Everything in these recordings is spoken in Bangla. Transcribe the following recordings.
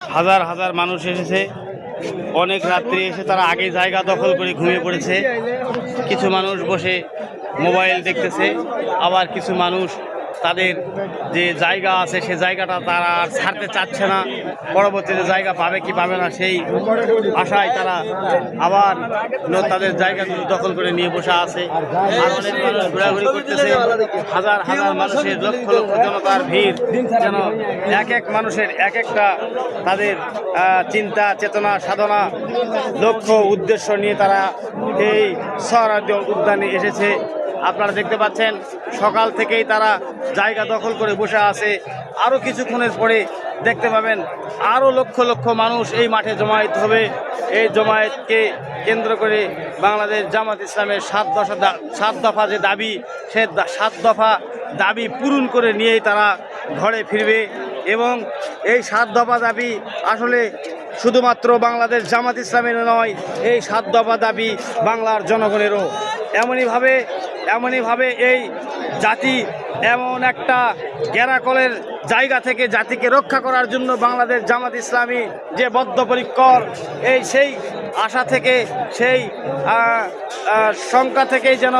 হাজার হাজার মানুষ এসেছে। অনেক রাত্রি এসে তারা আগে জায়গা দখল করে ঘুমিয়ে পড়েছে। কিছু মানুষ বসে মোবাইল দেখতেছে, আবার কিছু মানুষ তাদের যে জায়গা আছে, সে জায়গাটা তারা আর ছাড়তে চাচ্ছে না। পরবর্তীতে জায়গা পাবে কি পাবে না, সেই আশায় তারা আবার তাদের জায়গাগুলো দখল করে নিয়ে বসে আছে। আর অনেক মানুষ ঘোরাঘুরি করতেছে। হাজার হাজার মানুষের লক্ষ লক্ষ জনতার ভিড় যেন এক এক মানুষের এক একটা তাদের চিন্তা, চেতনা, সাধনা, লক্ষ্য, উদ্দেশ্য নিয়ে তারা এই স্বরাজ্য উদ্যানে এসেছে। আপনারা দেখতে পাচ্ছেন, সকাল থেকেই তারা জায়গা দখল করে বসে আছে। আরও কিছুক্ষণের পরে দেখতে পাবেন আরও লক্ষ লক্ষ মানুষ এই মাঠে জমায়েত হবে। এই জমায়েতকে কেন্দ্র করে বাংলাদেশ জামাত ইসলামের সাত দশা সাত দফা যে দাবি, সে সাত দফা দাবি পূরণ করে নিয়েই তারা ঘরে ফিরবে এবং এই সাত দফা দাবি আসলে শুধুমাত্র বাংলাদেশ জামাত ইসলামের নয়, এই সাত দফা দাবি বাংলার জনগণেরও। এমনইভাবে এমনইভাবে এই জাতি এমন একটা গ্যারাকলের জায়গা থেকে জাতিকে রক্ষা করার জন্য বাংলাদেশ জামাত ইসলামী যে বদ্ধপরিকর, এই সেই আশা থেকে, সেই শঙ্কা থেকেই যেন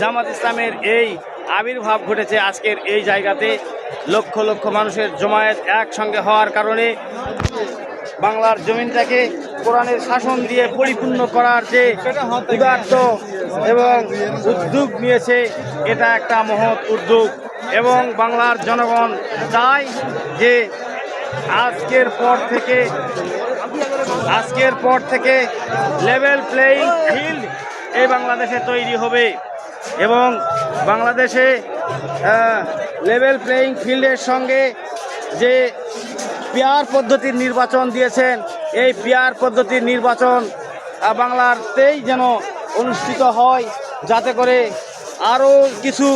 জামাত ইসলামের এই আবির্ভাব ঘটেছে আজকের এই জায়গাতে। লক্ষ লক্ষ মানুষের জমায়েত একসঙ্গে হওয়ার কারণে বাংলার জমিনটাকে কোরআনের শাসন দিয়ে পরিপূর্ণ করার যে উদার্ত এবং উদ্যোগ নিয়েছে, এটা একটা মহৎ উদ্যোগ। এবং বাংলার জনগণ চায় যে আজকের পর থেকে, আজকের পর থেকে লেভেল প্লেয়িং ফিল্ড এই বাংলাদেশে তৈরি হবে। এবং বাংলাদেশে লেভেল প্লেয়িং ফিল্ডের সঙ্গে যে পেয়ার পদ্ধতির নির্বাচন দিয়েছেন, এই পেয়ার পদ্ধতির নির্বাচন বাংলারতেই যেন অনুষ্ঠিত হয়, যাতে করে আরও কিছু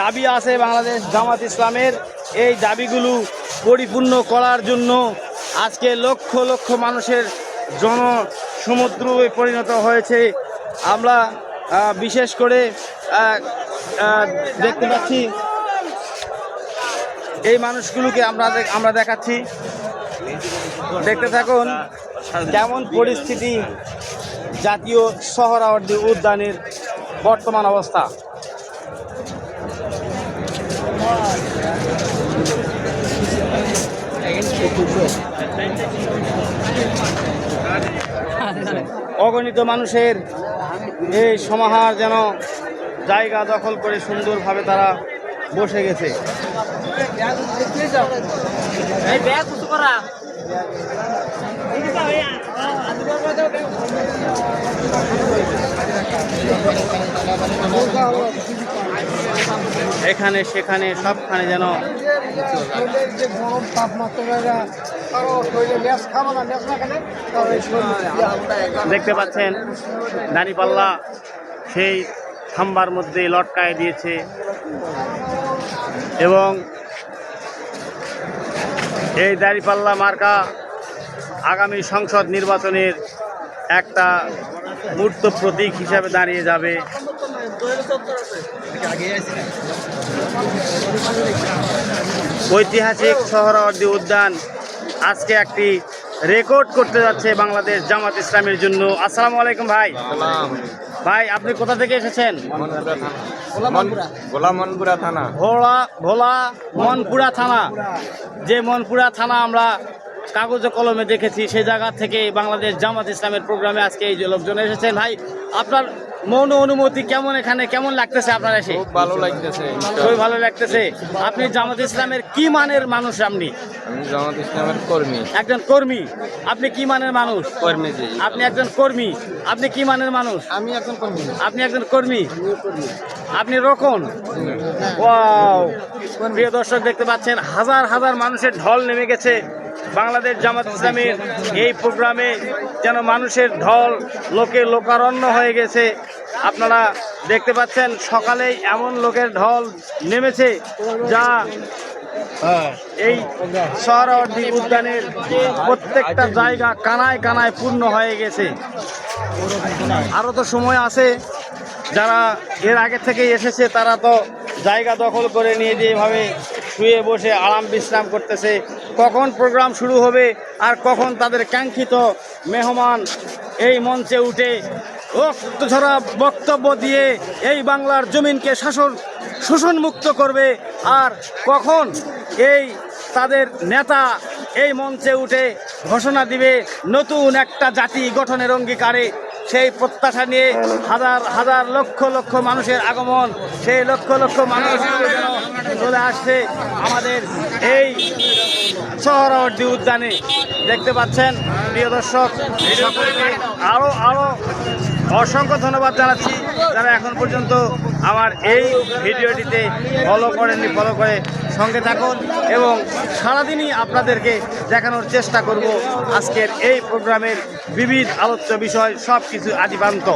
দাবি আছে বাংলাদেশ জামাত ইসলামের। এই দাবিগুলো পরিপূর্ণ করার জন্য আজকে লক্ষ লক্ষ মানুষের জন সমুদ্র পরিণত হয়েছে। আমরা বিশেষ করে দেখতে পাচ্ছি এই মানুষগুলোকে আমরা আমরা দেখাচ্ছি। দেখতে থাকুন, কেমন পরিস্থিতি জাতীয় শহরাবর্তী উদ্যানের বর্তমান অবস্থা। অগণিত মানুষের এই সমাহার যেন জায়গা দখল করে সুন্দরভাবে তারা বসে গেছে। এখানে সেখানে সবখানে যেন দেখতে পাচ্ছেন দাঁড়িপাল্লা সেই খাম্বার মধ্যে লটকায় দিয়েছে। এবং এই দাঁড়িপাল্লা মার্কা আগামী সংসদ নির্বাচনের একটা মূর্ত প্রতীক হিসাবে দাঁড়িয়ে যাবে। ঐতিহাসিক সোহরাওয়ার্দী উদ্যান আজকে একটি রেকর্ড করতে যাচ্ছে বাংলাদেশ জামাত ইসলামের জন্য। আসসালামু আলাইকুম ভাই। ভাই আপনি কোথা থেকে এসেছেন? গোলাম মনপুরা থানা। ভোলা ভোলা মনপুরা থানা। যে মনপুরা থানা আমরা কাগজ কলমে দেখেছি সে জায়গা থেকে বাংলাদেশ জামাত ইসলামের প্রোগ্রামে আজকে এই যে লোকজন এসেছেন। ভাই আপনার মন অনুমতি কেমন এখানে? কেমন লাগতেছে আপনার এসে? খুব ভালো লাগতেছে। খুবই ভালো লাগতেছে। আপনি জামাত ইসলামের কি মানের মানুষ আপনি? আমি জামাত ইসলামের কর্মী। একজন কর্মী। আপনি কি মানের মানুষ? কর্মী জি। আপনি একজন কর্মী। আপনি কি মানের মানুষ? আমি একজন কর্মী। আপনি একজন কর্মী। আপনি ওয়াও। প্রিয় দর্শক দেখতে পাচ্ছেন হাজার হাজার মানুষের ঢল নেমে গেছে। বাংলাদেশ জামাত ইসলামের এই প্রোগ্রামে যেন মানুষের ঢল, লোকে লোকারণ্য হয়ে গেছে। আপনারা দেখতে পাচ্ছেন, সকালেই এমন লোকের ঢল নেমেছে যা এই সহরাওয়ার্দী উদ্যানের প্রত্যেকটা জায়গা কানায় কানায় পূর্ণ হয়ে গেছে। আরও তো সময় আছে, যারা এর আগে থেকে এসেছে তারা তো জায়গা দখল করে নিয়ে যেভাবে শুয়ে বসে আরাম বিশ্রাম করতেছে। কখন প্রোগ্রাম শুরু হবে আর কখন তাদের কাঙ্ক্ষিত মেহমান এই মঞ্চে উঠে রক্তঝরা বক্তব্য দিয়ে এই বাংলার জমিনকে শাসন, শোষণমুক্ত করবে আর কখন এই তাদের নেতা এই মঞ্চে উঠে ঘোষণা দিবে, নতুন একটা জাতি গঠনের অঙ্গীকারে সেই প্রত্যাশা নিয়ে হাজার হাজার লক্ষ লক্ষ মানুষের আগমন, সেই লক্ষ লক্ষ মানুষ চলে আসছে আমাদের এই সোহরাওয়ার্দী উদ্যানে। দেখতে পাচ্ছেন, প্রিয় দর্শক আরও আরও অসংখ্য ধন্যবাদ জানাচ্ছি। যারা এখন পর্যন্ত আমার এই ভিডিওটিতে ফলো করেননি ফলো করে সঙ্গে থাকুন এবং সারাদিনই আপনাদেরকে দেখানোর চেষ্টা করব আজকের এই প্রোগ্রামের বিবিধ আলোচ্য বিষয় সব কিছু আদিবান্ত।